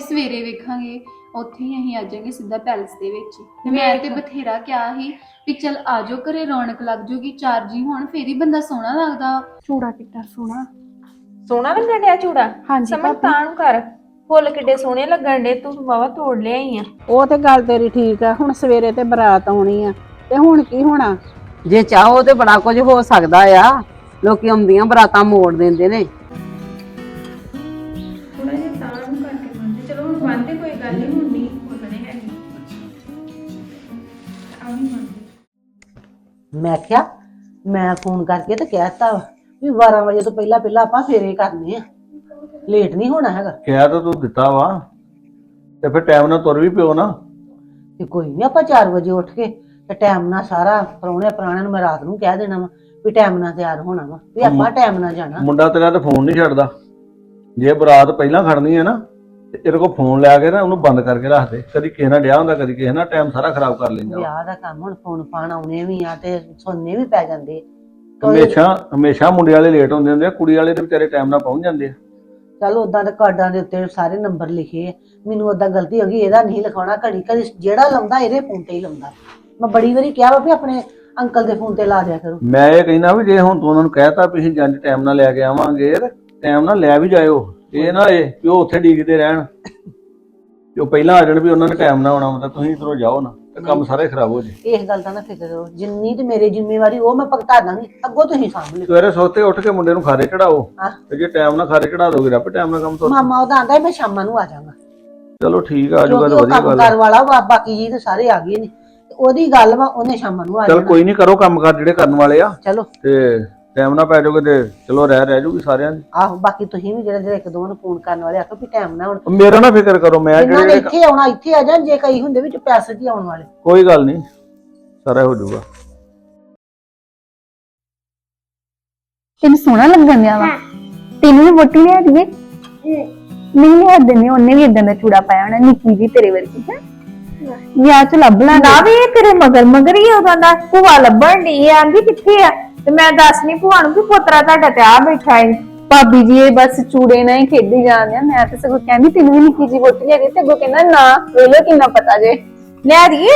ਸਵੇਰੇ ਵੇਖਾਂਗੇ ਉੱਥੇ ਹੀ ਅਸੀਂ ਆ ਜਾਾਂਗੇ ਸਿੱਧਾ ਪੈਲਸ ਦੇ ਵਿੱਚ। ਤੇ ਮੈਂ ਤੇ ਬਥੇਰਾ ਕਿਹਾ ਸੀ ਵੀ ਚਲ ਆਜੋ ਘਰੇ ਰੌਣਕ ਲੱਗ ਜੂਗੀ ਚਾਰ ਜੀ ਹੁਣ ਫੇਰ ਹੀ ਬੰਦਾ ਸੋਹਣਾ ਲੱਗਦਾ। ਚੂੜਾ ਕਿੱਡਾ ਸੋਹਣਾ। ਸੋਹਣਾ ਲੱਗਣ ਡਿਆ ਚੂੜਾ? ਹਾਂਜੀ ਸਮਝ ਤਾਂ ਨੂੰ ਕਰ ਫੁੱਲ ਕਿੱਡੇ ਸੋਹਣੇ ਲੱਗਣ ਡੇ ਤੂੰ ਵਾਵਾ ਤੋੜ ਲਿਆਈ ਆ। ਉਹ ਤੇ ਗੱਲ ਤੇਰੀ ਠੀਕ ਆ ਹੁਣ ਸਵੇਰੇ ਤੇ ਬਰਾਤ ਆਉਣੀ ਆ ਤੇ ਹੁਣ ਕੀ ਹੋਣਾ? ਜੇ ਚਾਹੋ ਤੇ ਬੜਾ ਕੁਝ ਹੋ ਸਕਦਾ ਆ। ਲੋਕੀ ਆਉਂਦੀਆਂ ਬਰਾਤਾਂ ਮੋੜ ਦਿੰਦੇ ਨੇ। ਮੈਂ ਕਿਹਾ ਮੈਂ ਫੋਨ ਕਰਕੇ ਤੇ ਕਹਿਤਾ ਵਾ ਵੀ 12 ਵਜੇ ਤੋਂ ਪਹਿਲਾਂ ਪਹਿਲਾਂ ਆਪਾਂ ਫੇਰੇ ਕਰਨੇ ਆ। ਲੇਟ ਨਹੀਂ ਹੋਣਾ ਹੈਗਾ। ਕਿਹਾ ਤਾਂ ਤੂੰ ਦਿੱਤਾ ਵਾ। ਤੇ ਫਿਰ ਟਾਈਮ ਨਾਲ ਤੁਰ ਵੀ ਪਿਓ ਨਾ। ਤੇ ਕੋਈ ਨਹੀਂ ਆਪਾਂ 4 ਵਜੇ ਉੱਠ ਕੇ ਤੇ ਟਾਈਮ ਨਾਲ ਸਾਰਾ ਪਰੌਣੇ ਪ੍ਰਾਣਿਆਂ ਨੂੰ ਮੈਂ ਰਾਤ ਨੂੰ ਕਹਿ ਦੇਣਾ ਵਾ ਵੀ ਟਾਈਮ ਨਾਲ ਤਿਆਰ ਹੋਣਾ ਵਾ। ਵੀ ਆਪਾਂ ਟਾਈਮ ਨਾਲ ਜਾਣਾ। ਮੁੰਡਾ ਤੇਰਾ ਤੇ ਫੋਨ ਨਹੀਂ ਛੱਡਦਾ। ਜੇ ਬਰਾਤ ਪਹਿਲਾਂ ਖੜਨੀ ਹੈ ਨਾ ਤੇ ਇਹਦੇ ਕੋਲ ਫੋਨ ਲਿਆ ਕੇ ਨਾ ਉਹਨੂੰ ਬੰਦ ਕਰਕੇ ਰੱਖ ਦੇ। ਕਦੀ ਕਿਸੇ ਨਾਲ ਡਿਆ ਹੁੰਦਾ ਕਦੀ ਕਿਸੇ ਨਾਲ ਟਾਈਮ ਸਾਰਾ ਖਰਾਬ ਕਰ ਲੈਂਦਾ ਵਾ। ਵਿਆਹ ਦਾ ਕੰਮ ਹੁਣ ਫੋਨ ਪਾਣ ਆਉਣੇ ਵੀ ਆ ਤੇ ਸੁਣਨੇ ਵੀ ਪੈ ਜਾਂਦੇ। ਕੋਈ- ਹਮੇਸ਼ਾ ਹਮੇਸ਼ਾ ਮੁੰਡੇ ਵਾਲੇ ਲੇਟ ਹੁੰਦੇ ਹੁੰਦੇ ਆ ਕੁੜੀ ਵਾਲੇ ਤੇ ਵਿਚਾਰੇ ਟਾਈਮ ਨਾਲ ਪਹੁੰਚ ਜਾਂਦੇ ਆ। ਚਲ ਉਦਾਂ ਦੇ ਕਾਰਡਾਂ ਦੇ ਉੱਤੇ ਸਾਰੇ ਨੰਬਰ ਲਿਖੇ ਆ। ਮੈਨੂੰ ਉਦਾਂ ਗਲਤੀ ਹੋ ਗਈ ਇਹਦਾ ਨਹੀਂ ਲਿਖਾਉਣਾ ਘੜੀ ਘੜੀ ਜਿਹੜਾ ਲਾਉਂਦਾ ਇਹਦੇ ਫੋਨ ਤੇ ਹੀ ਲਾਉਂਦਾ। ਮੈਂ ਬੜੀ ਵਾਰੀ ਕਿਹਾ ਵਾ ਵੀ ਆਪਣੇ ਅੰਕਲ ਦੇ ਫੋਨ ਤੇ ਲਾ ਦਿਆ ਕਰੋ। ਮੈਂ ਇਹ ਕਹਿੰਦਾ ਵੀ ਜੇ ਹੁਣ ਤੂੰ ਉਹਨਾਂ ਨੂੰ ਕਹਿਤਾ ਵੀ ਅਸੀਂ ਜੰਜ ਟਾਈਮ ਨਾਲ ਲੈ ਕੇ ਆਵਾਂਗੇ ਤੇ ਟਾਈਮ ਨਾਲ ਲੈ ਵੀ ਜਾਇਓ। ਇਹ ਨਾ ਇਹ ਕਿ ਉਹ ਉੱਥੇ ਡੀਕਦੇ ਰਹਿਣ। ਕਿ ਉਹ ਪਹਿਲਾਂ ਆ ਜਾਣ ਵੀ ਉਹਨਾਂ ਨੇ ਟਾਈਮ ਨਾਲ ਆਉਣਾ ਮਤਲਬ ਤੁਸੀਂ ਇਧਰੋਂ ਜਾਓ ਨਾ ਤੇ ਕੰਮ ਸਾਰੇ ਖਰਾਬ ਹੋ ਜੇ। ਇਸ ਗੱਲ ਦਾ ਨਾ ਫਿਕਰ ਕਰੋ ਜਿੰਨੀ ਤੇ ਮੇਰੀ ਜ਼ਿੰਮੇਵਾਰੀ ਉਹ ਮੈਂ ਭੁਗਤਾ ਦਾਂਗੀ ਅੱਗੋਂ ਤੁਸੀਂ ਸਾਂਭ ਲਿਓ। ਸਵੇਰੇ ਸੋਤੇ ਉੱਠ ਕੇ ਮੁੰਡੇ ਨੂੰ ਖਾਰੇ ਚੜਾਓ ਹਾਂ। ਤੇ ਜੇ ਟਾਈਮ ਨਾਲ ਖਾਰੇ ਚੜਾ ਦੋਗੇ ਰੱਬ ਟਾਈਮ ਨਾਲ ਕੰਮ ਤੋਂ ਮਾਮਾ ਉਹਦਾ ਆਂਦਾ ਮੈਂ ਸ਼ਾਮਾਂ ਨੂੰ ਆ ਜਾਵਾਂਗਾ। ਚਲੋ ਠੀਕ ਆ ਜਾਊਗਾ ਕਿਉਂਕਿ ਤਾਂ ਉਹ ਵਧੀਆ ਕੰਮ ਗੱਲ ਆ। ਕਰ ਵਾਲਾ ਵਾ ਬਾਕੀ ਜੀ ਤੇ ਸਾਰੇ ਆ ਗਏ ਨੇ। ਤੇ ਉਹਦੀ ਗੱਲ ਵਾ ਉਹਨੇ ਸ਼ਾਮਾਂ ਨੂੰ ਆ ਚਲ ਜਾਣਾ। ਕੋਈ ਨਹੀਂ ਕਰੋ ਕੰਮ ਕਰ ਜਿਹੜੇ ਕਰਨ ਵਾਲੇ ਆ। ਚਲੋ। ਤੇ ਟਾਈਮ ਨਾਲ ਪੈ ਜਾਓਗੇ ਤੇ ਚਲੋ ਰਹਿ ਰਹਿ ਜੂਗੀ ਸਾਰਿਆਂ ਦੀ। ਆਹੋ ਬਾਕੀ ਤੁਸੀਂ ਵੀ ਜਿਹੜੇ ਜਿਹੜੇ ਇੱਕ ਦੋ ਨੂੰ ਫੋਨ ਕਰਨ ਵਾਲੇ ਆਖੋ ਵੀ ਟਾਈਮ ਨਾ ਹੁਣ। ਮੇਰਾ ਨਾ ਫਿਕਰ ਕਰੋ ਮੈਂ ਨੇ ਜਿਹੜੇ ਇੱਥੇ ਆਉਣਾ ਇੱਥੇ ਆ ਜਾਣ ਜੇ ਕਈ ਹੁੰਦੇ ਵਿੱਚ ਪੈਸੇ ਜੀ ਆਉਣ ਵਾਲੇ। ਕੋਈ ਗੱਲ ਨਹੀਂ ਸਾਰਾ ਹੋ ਜਾਊਗਾ। ਤੈਨੂੰ ਸੋਹਣਾ ਲੱਗਣ ਡਿਆ ਵਾ। ਤੈਨੂੰ ਵੀ ਵੋਟੀ ਲਿਆ ਦੀਏ ਨਹੀਂ ਲਿਆ ਦਿੰਦੇ ਉਹਨੇ ਵੀ ਇਦਾਂ ਦਾ ਚੂੜਾ ਪਾਇਆ ਹੋਣਾ ਨਿੱਕੀ ਜੀ ਤੇਰੇ ਵਰਗੀ ਹੈ ਵਿਆਹ ਚ ਲੱਭ ਨਾ ਵੀ ਇਹ ਤੇਰੇ ਮਗਰ ਮਗਰ ਹੀ ਉਹਦਾ ਦਾ ਭੂਆ ਲੱਭਣ ਦੀ ਆਂਦੀ ਕਿੱਥੇ ਆ? ਤੇ ਮੈਂ ਦੱਸਣੀ ਭੂਆ ਨੂੰ ਕਿ ਪੁੱਤਰਾ ਤੁਹਾਡਾ ਤੇ ਆ ਬੈਠਾ ਏ। ਭਾਬੀ ਜੀ ਇਹ ਬਸ ਚੂੜੇ ਨਾਲ ਹੀ ਖੇਡੀ ਜਾਂਦੇ ਆ ਮੈਂ ਤਾਂ ਸਗੋਂ ਕਹਿੰਦੀ ਤੈਨੂੰ ਵੀ ਨਿੱਕੀ ਜੀ ਵੋਟੀ ਦੇ ਤੇ ਅੱਗੋਂ ਕਹਿੰਦਾ ਨਾ ਵੇਲੋ ਕਿੰਨਾ ਪਤਾ ਜੇ। ਲਿਆ ਦੀਏ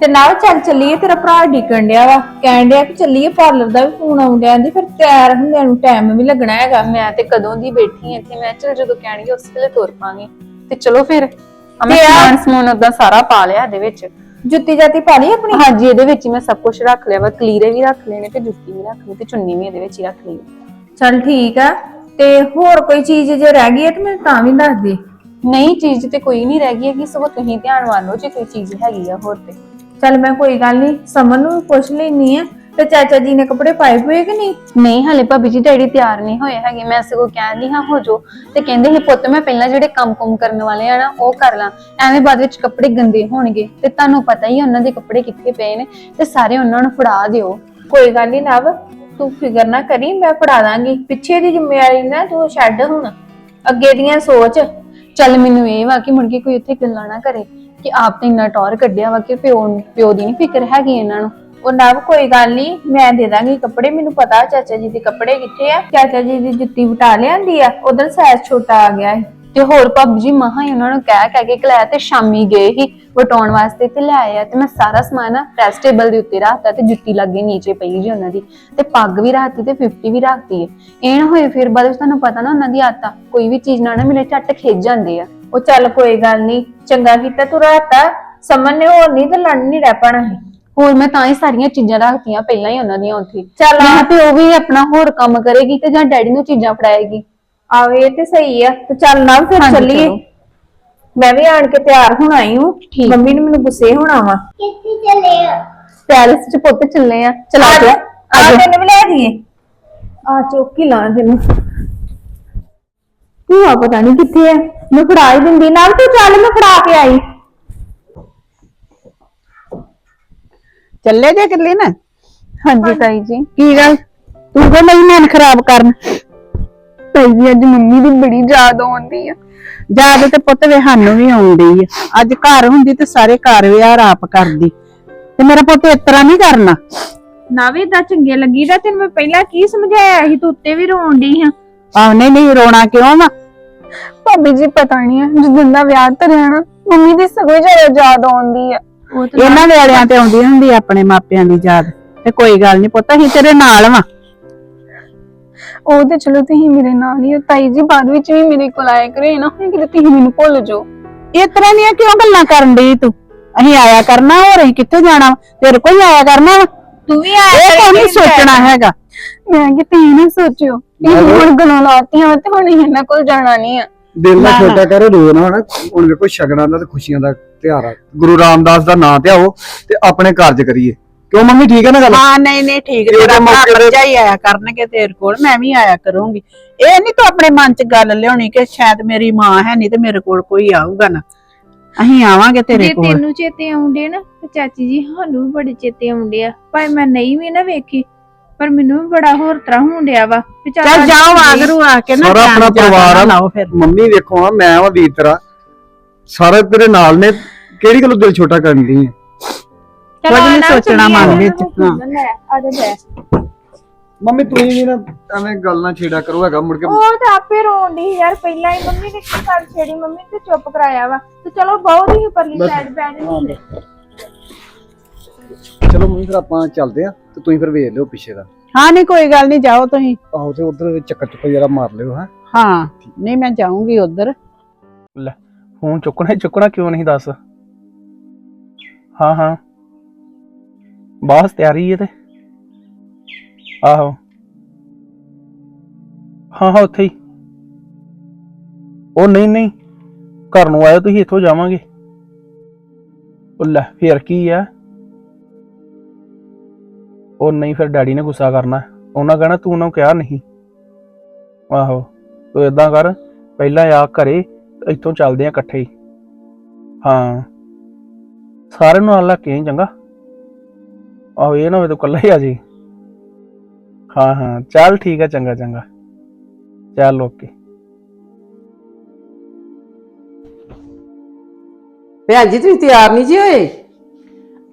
ਤੇ ਨਾਲ ਚੱਲ ਚੱਲੀਏ ਤੇਰਾ ਭਰਾ ਡਿਕਣ ਡਿਆ ਵਾ। ਕਹਿਣ ਡਿਆ ਕਿ ਚੱਲੀਏ ਪਾਰਲਰ ਦਾ ਵੀ ਫੋਨ ਆਉਂਦਿਆਂ ਦੀ ਫਿਰ ਤਿਆਰ ਹੁੰਦਿਆਂ ਨੂੰ ਟਾਈਮ ਵੀ ਲੱਗਣਾ ਹੈਗਾ। ਮੈਂ ਤੇ ਕਦੋਂ ਦੀ ਬੈਠੀ ਆ ਇੱਥੇ। ਮੈਂ ਚਲ ਜਦੋਂ ਕਹਿਣਗੇ ਉਸ ਵੇਲੇ ਤੁਰ ਪਾਂਗੇ। ਤੇ ਚਲੋ ਫਿਰ ਆ- ਸਮਾਨ ਸਮੂਨ ਓਦਾਂ ਸਾਰਾ ਪਾ ਲਿਆ ਇਹਦੇ ਵਿੱਚ। ਜੁੱਤੀ ਜਾਤੀ ਪਾ ਲਈ ਆਪਣੀ? ਹਾਂਜੀ ਇਹਦੇ ਵਿੱਚ ਹੀ ਮੈਂ ਸਭ ਕੁਝ ਰੱਖ ਲਿਆ ਵਾ ਕਲੀਰੇ ਵੀ ਰੱਖ ਨੇ ਤੇ ਜੁੱਤੀ ਵੀ ਰੱਖ ਲਈ ਤੇ ਚੁੰਨੀ ਵੀ ਇਹਦੇ ਵਿੱਚ ਹੀ ਰੱਖ ਲਈ। ਚੱਲ ਠੀਕ ਆ ਤੇ ਹੋਰ ਕੋਈ ਚੀਜ਼ ਜੇ ਰਹਿ ਗਈ ਹੈ ਤੇ ਮੈਨੂੰ ਤਾਂ ਵੀ ਦੱਸ ਦੇ। ਨਹੀਂ ਚੀਜ਼ ਤੇ ਕੋਈ ਨਹੀਂ ਰਹਿ ਗਈ ਹੈਗੀ ਸਗੋਂ ਤੁਸੀਂ ਧਿਆਨ ਵਾਲੋ ਜੇ ਕੋਈ ਚੀਜ਼ ਹੈਗੀ ਆ ਹੋਰ ਤੇ। ਚੱਲ ਮੈਂ ਕੋਈ ਗੱਲ ਨਹੀਂ ਸਮਨ ਨੂੰ ਪੁੱਛ ਲੈਣੀ ਆ ਤੇ ਚਾਚਾ ਜੀ ਨੇ ਕੱਪੜੇ ਪਾਏ ਹੋਏ ਕਿ ਨਹੀਂ? ਨਹੀਂ ਹਲੇ ਭਾਬੀ ਜੀ ਡੈਡੀ ਤਿਆਰ ਨਹੀਂ ਹੋਏ ਹੈਗੇ। ਮੈਂ ਸਗੋਂ ਕਹਿੰਦੀ ਹਾਂ ਹੋ ਜੋ ਤੇ ਕਹਿੰਦੇ ਸੀ ਪੁੱਤ ਮੈਂ ਪਹਿਲਾਂ ਜਿਹੜੇ ਕੰਮ-ਕੁਮ ਕਰਨ ਵਾਲੇ ਆ ਨਾ ਉਹ ਕਰ ਲਾਂ। ਐਵੇਂ ਬਾਅਦ ਵਿੱਚ ਕੱਪੜੇ ਗੰਦੇ ਹੋਣਗੇ। ਤੇ ਤੁਹਾਨੂੰ ਪਤਾ ਹੀ ਆ ਉਹਨਾਂ ਦੇ ਕੱਪੜੇ ਕਿੱਥੇ ਪਏ ਨੇ। ਤੇ ਸਾਰੇ ਉਹਨਾਂ ਨੂੰ ਫੜਾ ਦਿਓ। ਕੋਈ ਗੱਲ ਨਹੀਂ ਨਵ ਤੂੰ ਫਿਕਰ ਨਾ ਕਰੀ ਮੈਂ ਪੜਾ ਦਾਂਗੀ। ਪਿੱਛੇ ਦੀ ਜ਼ਿੰਮੇਵਾਰੀ ਨਾ ਤੂੰ ਛੱਡ ਹੁਣ। ਅੱਗੇ ਦੀਆਂ ਸੋਚ। ਚੱਲ ਮੈਨੂੰ ਇਹ ਵਾ ਕਿ ਮੁੜ ਕੇ ਕੋਈ ਉੱਥੇ ਗੱਲਾਂ ਨਾ ਕਰੇ ਕਿ ਆਪ ਤੇ ਇੰਨਾ ਟੌਰ ਕੱਢਿਆ ਵਾ ਕਿ ਪਿਓ ਪਿਓ ਦੀ ਨਹੀਂ ਫਿਕਰ ਹੈਗੀ ਇਹਨਾਂ ਨੂੰ। ਉਹ ਨਵ, ਕੋਈ ਗੱਲ ਨਹੀਂ ਮੈਂ ਦੇ ਦਾਂਗੀ ਕੱਪੜੇ, ਮੈਨੂੰ ਪਤਾ ਚਾਚਾ ਜੀ ਦੇ ਕੱਪੜੇ ਕਿੱਥੇ ਆ। ਚਾਚਾ ਜੀ ਦੀ ਜੁੱਤੀ ਵਟਾ ਲਿਆਂਦੀ ਆ, ਉਧਰ ਸਾਈਜ਼ ਛੋਟਾ ਆ ਗਿਆ ਹੈ ਤੇ ਹੋਰ ਭਾਬੀ ਜੀ ਮਹਾ ਹੀ ਉਹਨਾਂ ਨੂੰ ਕਹਿ ਕਹਿ ਕੇ ਕਲਾਇਆ ਤੇ ਸ਼ਾਮੀ ਗਏ ਹੀ ਵਟਾਉਣ ਵਾਸਤੇ ਤੇ ਲੈ ਆਇਆ ਤੇ ਮੈਂ ਸਾਰਾ ਸਮਾਨ ਨਾ ਪ੍ਰੈਸ ਟੇਬਲ ਦੇ ਉੱਤੇ ਰੱਖਤਾ ਤੇ ਜੁੱਤੀ ਲੱਗੇ ਨੀਚੇ ਪਈ ਜੀ ਉਹਨਾਂ ਦੀ। ਤੇ ਪੱਗ ਵੀ ਰੱਖਤੀ ਤੇ 50 ਵੀ ਰੱਖਤੀ ਹੈ ਇਹ ਹੋਏ ਫਿਰ ਬਾਅਦ ਵਿੱਚ ਤੁਹਾਨੂੰ ਪਤਾ ਨਾ ਉਹਨਾਂ ਦੀ ਆਦਤ, ਕੋਈ ਵੀ ਚੀਜ਼ ਨਾ ਨਾ ਮਿਲੇ ਝੱਟ ਖਿੱਚ ਜਾਂਦੇ ਆ। ਉਹ ਚੱਲ ਕੋਈ ਗੱਲ ਨਹੀਂ ਚੰਗਾ ਕੀਤਾ ਤੂੰ ਰਾਤਾ ਸਮਨ ਨੇ ਹੋਰ ਨਹੀਂ ਤੇ ਲੜ ਨਹੀਂ ਰਹਿ ਪਾਣਾ ਸੀ। ਹੋਰ ਮੈਂ ਤਾਂ ਹੀ ਸਾਰੀਆਂ ਚੀਜ਼ਾਂ ਰੱਖਤੀਆਂ ਪਹਿਲਾਂ ਹੀ ਉਹਨਾਂ ਦੀਆਂ ਉੱਥੇ। ਚੱਲ ਮੈਂ ਆ ਵੀ ਉਹ ਵੀ ਆਪਣਾ ਹੋਰ ਕੰਮ ਕਰੇਗੀ ਤੇ ਜਾਂ ਡੈਡੀ ਨੂੰ ਚੀਜ਼ਾਂ ਫੜਾਏਗੀ। ਆਵੇ ਤੇ ਸਹੀ ਆ ਤੇ ਚੱਲ ਨਾ ਫਿਰ ਹਾਂਜੀ, ਚੱਲੀਏ। ਚਲੋ। ਮੈਂ ਵੀ ਆਣ ਕੇ ਤਿਆਰ ਹੁਣ ਆਈ ਹੂੰ। ਠੀਕ। ਮੰਮੀ ਨੇ ਮੈਨੂੰ ਗੁੱਸੇ ਹੋਣਾ ਵਾ। ਪੈਲਸ ਚ ਪੁੱਤ ਚੱਲੇ ਆ। ਚਲਾ ਆ ਕੇ। ਜਾ ਆ ਤੈਨੂੰ ਵੀ ਲੈ ਦੀਏ ਆ ਚੌਕੀ ਲਾ ਤੈਨੂੰ। ਭੂਆ ਪਤਾ ਨਹੀਂ ਕਿੱਥੇ ਆ। ਮੈਂ ਫੜਾ ਹੀ ਦਿੰਦੀ। ਨਾਲ ਤੂੰ ਚੱਲ ਮੈਂ ਫੜਾ ਕੇ ਆਈ। ਚੱਲੇ ਜੇ ਕਿੱਲੀ ਨਾ? ਹਾਂਜੀ ਤਾਈ ਜੀ। ਕੀ ਗੱਲ? ਤੂੰ ਤਾਂ ਨਹੀਂ ਮਨ ਖਰਾਬ ਕਰਨ? ਤਾਈ ਜੀ ਅੱਜ ਮੰਮੀ ਦੀ ਬੜੀ ਯਾਦ ਆਉਂਦੀ ਆ। ਜਦ ਤੇ ਪੁੱਤ ਵੇ ਸਾਨੂੰ ਵੀ ਆਉਂਦੀ ਆ। ਅੱਜ ਘਰ ਹੁੰਦੀ ਤੇ ਸਾਰੇ ਘਰ ਵਿਆਹ ਆਪ ਕਰਦੀ। ਤੇ ਮੇਰਾ ਪੁੱਤ ਇਸ ਤਰ੍ਹਾਂ ਨਹੀਂ ਕਰਨਾ। ਨਾ ਵੀ ਤਾਂ ਚੰਗੇ ਲੱਗੀ ਦਾ ਤੈਨੂੰ ਮੈਂ ਪਹਿਲਾਂ ਕੀ ਸਮਝਾਇਆ ਸੀ ਤੂੰ ਉੱਤੇ ਵੀ ਰੋਣ ਡਈ ਹਾਂ ਆਹ ਨਹੀਂ ਨਹੀਂ ਰੋਣਾ ਕਿਉਂ ਵਾ? ਭਾਬੀ ਜੀ ਪਤਾ ਨਹੀਂ ਹੈ ਜਦੋਂ ਦਾ ਵਿਆਹ ਧਰਿਆ ਨਾ ਮੰਮੀ ਦੀ ਸਗੋਂ ਜ਼ਿਆਦਾ ਯਾਦ ਆਉਂਦੀ ਆ। ਇਹਨਾਂ ਵੇਲਿਆਂ ਤੇ ਆਉਂਦੀ ਹੁੰਦੀ ਆਪਣੇ ਮਾਪਿਆਂ ਦੀ ਯਾਦ। ਤੇ ਕੋਈ ਗੱਲ ਨਹੀਂ ਪੁੱਤ ਅਸੀਂ ਤੇਰੇ ਨਾਲ ਵਾਂ। ਉਹ ਤੇ ਚਲੋ ਤੁਸੀਂ ਮੇਰੇ ਨਾਲ ਹੀ ਹੋ ਤਾਈ ਜੀ ਬਾਅਦ ਵਿੱਚ ਵੀ ਮੇਰੇ ਕੋਲ ਆਇਆ ਕਰੇ ਨਾ ਹੋਏ ਕਿ ਤੁਸੀਂ ਮੈਨੂੰ ਭੁੱਲ ਜਾਓ। ਇਸ ਤਰ੍ਹਾਂ ਦੀਆਂ ਕਿਉਂ ਗੱਲਾਂ ਕਰਨ ਡਈ ਤੂੰ? ਅਸੀਂ ਆਇਆ ਕਰਨਾ ਹੋਰ ਅਸੀਂ ਕਿੱਥੇ ਜਾਣਾ ਵਾ? ਤੇਰੇ ਕੋਲ ਹੀ ਆਇਆ ਕਰਨਾ ਵਾ। ਤੂੰ ਵੀ ਇਹ ਕੋਈ ਨਹੀਂ ਸੋਚਣਾ ਹੈਗਾ? ਮੈਂ ਕਿ ਤੁਸੀਂ ਨਾ ਸੋਚਿਓ ਇਹ ਹੁਣ ਗੱਲਾਂ ਲਾਤੀਆਂ ਤੇ ਹੁਣ ਇਹਨਾਂ ਕੋਲ ਜਾਣਾ ਨਹੀਂ ਆ। ਦਿਲ ਨਾ। ਛੋਟਾ ਕਰੋ ਰੋ ਨਾ ਹਨਾ ਹੁਣ ਵੇਖੋ ਸ਼ਗਨਾਂ ਦਾ ਤੇ ਖੁਸ਼ੀਆਂ ਦਾ ਤਿਉਹਾਰ ਆ। ਗੁਰੂ ਰਾਮਦਾਸ ਦਾ ਨਾਂ ਤੇ ਆਓ ਤੇ ਆਪਣੇ ਕਾਰਜ ਕਰੀਏ। ਕਿਉਂ ਮੰਮੀ ਠੀਕ ਹੈ ਨਾ ਗੱਲ? ਹਾਂ ਨਹੀਂ ਨਹੀਂ ਠੀਕ ਤੇਰਾ ਭਰਾ ਤੇ- ਭਰਜਾਈ ਆਇਆ ਕਰਨਗੇ ਤੇਰੇ ਕੋਲ ਮੈਂ ਵੀ ਆਇਆ ਕਰੂੰਗੀ। ਇਹ ਨਹੀਂ ਤੂੰ ਆਪਣੇ ਮਨ 'ਚ ਗੱਲ ਲਿਆਉਣੀ ਕਿ ਸ਼ਾਇਦ ਮੇਰੀ ਮਾਂ ਹੈ ਨਹੀਂ ਤੇ ਮੇਰੇ ਕੋਲ ਕੋਈ ਆਊਗਾ ਨਾ। ਅਸੀਂ ਆਵਾਂਗੇ ਤੇਰੇ ਜੇ ਕੋਲ। ਤੈਨੂੰ ਚੇਤੇ ਆਉਂਦੇ ਨਾ ਤੇ ਚਾਚੀ ਜੀ ਸਾਨੂੰ ਵੀ ਬੜੇ ਚੇਤੇ ਆਉਂਦੇ ਆ। ਭਾਵੇਂ ਮੈਂ ਨਹੀਂ ਵੀ ਨਾ ਵੇਖੀ ਪਰ ਮੈਨੂੰ ਵੀ ਬੜਾ ਹੋਰ ਤਰ੍ਹਾਂ ਹੋਣ ਡਿਆ ਵਾ ਵੀ ਚੱਲ ਚੱਲ ਅੱਜ ਜਾਓ ਗਈ। ਆਗਰੂ ਆ ਕੇ ਨਾ ਸਾਰਾ ਆਪਣਾ ਪਰਿਵਾਰ ਆ। ਨਾ ਲਾਓ ਫਿਰ। ਮੰਮੀ ਵੇਖੋ ਆ ਮੈਂ ਵਾਂ ਵੀਰ ਤੇਰਾ ਸਾਰੇ ਤੇਰੇ ਨਾਲ ਨੇ ਕਿਹੜੀ ਗੱਲੋਂ ਦਿਲ ਛੋਟਾ ਕਰਨ ਦੀ ਹੈ ਚਲੋ ਕੁਝ ਨੀ ਆਣਾ ਸੋਚਣਾ। ਮਨ ਵਿੱਚ, ਹਾਂ। ਲੈ, ਆ ਜਾ ਬੈ ਮੰਮੀ ਤੂੰ ਵੀ ਨਾ ਐਵੇਂ ਗੱਲ ਨਾ ਛੇੜਾ ਕਰੋ ਹੈਗਾ ਮੁੜ ਕੇ। ਉਹ ਤਾਂ ਆਪੇ ਰੋਣ ਡਈ ਯਾਰ ਪਹਿਲਾਂ ਹੀ ਮੰਮੀ ਨੇ ਕੀ ਗੱਲ ਛੇੜੀ ਮੰਮੀ ਤੇ ਚੁੱਪ ਕਰਾਇਆ ਵਾ। ਤੇ ਚਲੋ ਬਹੁਤ ਹੀ ਪਰਲੀ ਸਾਈਡ ਬੈ ਜਾਂਦੀ ਚਲੋ ਮੰਮੀ ਫਿਰ ਆਪਾਂ ਚੱਲਦੇ ਆ ਤੇ ਤੁਸੀਂ ਫਿਰ ਵੇਖ ਲਿਓ ਪਿੱਛੇ ਦਾ। ਹਾਂ ਨਹੀਂ ਕੋਈ ਗੱਲ ਨਹੀਂ ਜਾਓ ਤੁਸੀਂ। ਆਹੋ ਤੇ ਉਧਰ ਚੱਕਰ ਚੁੱਕਰ ਜਰਾ ਮਾਰ ਲਿਓ ਹਾਂ। ਹਾਂ ਨਹੀਂ ਮੈਂ ਜਾਊਂਗੀ ਉਧਰ। ਫੋਨ ਚੁੱਕਣਾ ਚੁੱਕਣਾ ਕਿਉਂ ਨਹੀਂ ਦੱਸ? ਹਾਂ ਹਾਂ। ਬਾਸ ਤਿਆਰੀ ਹੈ ਤੇ। ਆਹੋ। ਹਾਂ ਹਾਂ ਉੱਥੇ ਹੀ। ਉਹ ਨਹੀਂ ਨਹੀਂ। ਘਰ ਨੂੰ ਆਇਓ ਤੁਸੀਂ ਇੱਥੋਂ ਜਾਵਾਂਗੇ। ਉਹ ਲੈ ਫੇਰ ਕੀ ਆ? ਉਹ ਨਹੀਂ ਫਿਰ ਡੈਡੀ ਨੇ ਗੁੱਸਾ ਕਰਨਾ। ਉਹਨਾਂ ਕਹਿਣਾ ਤੂੰ ਉਹਨਾਂ ਨੂੰ ਕਿਹਾ ਨਹੀਂ? ਆਹੋ ਤੂੰ ਇਦਾਂ ਕਰ ਪਹਿਲਾਂ ਆ ਘਰੇ ਇੱਥੋਂ ਚੱਲਦੇ ਆ ਇਕੱਠੇ ਹੀ। ਹਾਂ। ਸਾਰਿਆਂ ਨੂੰ ਨਾਲ ਲੈ ਕੇ ਚੰਗਾ। ਆਹੋ ਇਹ ਨਾ ਹੋਵੇ ਤੂੰ ਇਕੱਲਾ ਹੀ ਆ ਜੀ ਹਾਂ ਹਾਂ। ਚੱਲ ਠੀਕ ਆ ਚੰਗਾ ਚੰਗਾ। ਚੱਲ ਓਕੇ। ਭੈਣ ਜੀ ਤੁਸੀਂ ਤਿਆਰ ਨਹੀਂ ਜੀ ਹੋਏ?